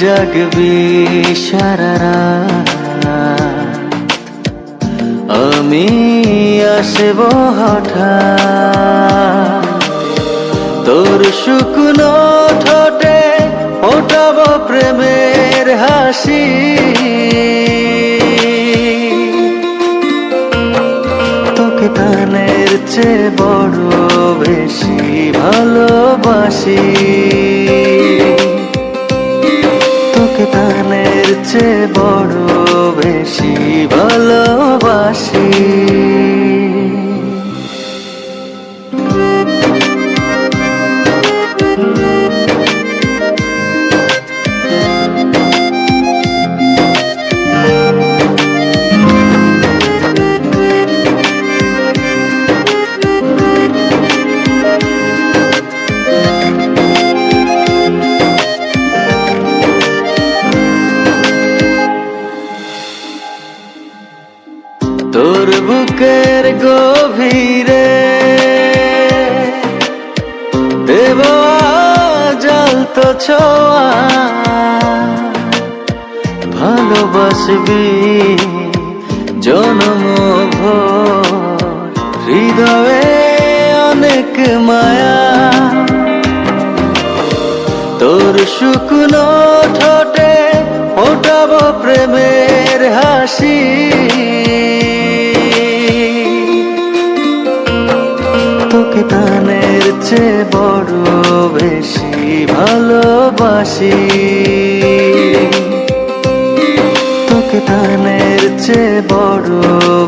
জাগবি সারারা আমি আসব হঠাৎ তোর শুকনো ঠোঁটে ফোটাব প্রেমের হাসি তোকে তানের চেয়ে বড় বেশি ভালোবাসি তানের চেয়ে বড় বেশি ভালোবাসি। বুকের গভীরে। দেব তো ছোঁয়া। ভালোবাসবি জনম হৃদয়ে অনেক মায়া। তোর শুকনো ঠোঁটে ফোটাব প্রেমের হাসি। চেয়ে বড় বেশি ভালোবাসি। তোকে ধানের চেয়ে বড়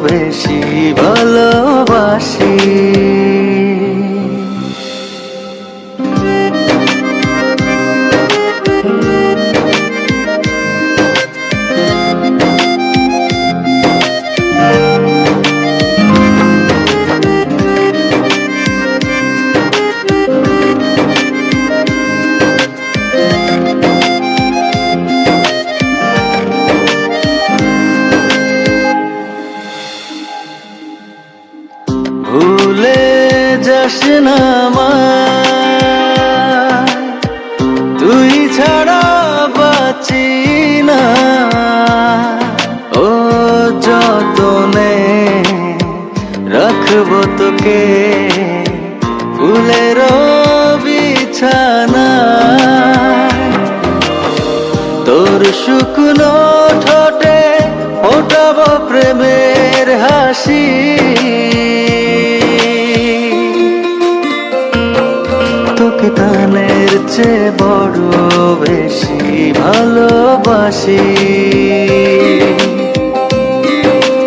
বেশি ভালোবাসি। ভুলে যাস না মা। তুই ছাড়া বাঁচি না। ও যতনে রাখব তোকে তোকে তানের চেয়ে বড় বেশি ভালোবাসি।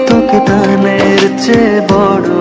তোকে তানের চেয়ে বড়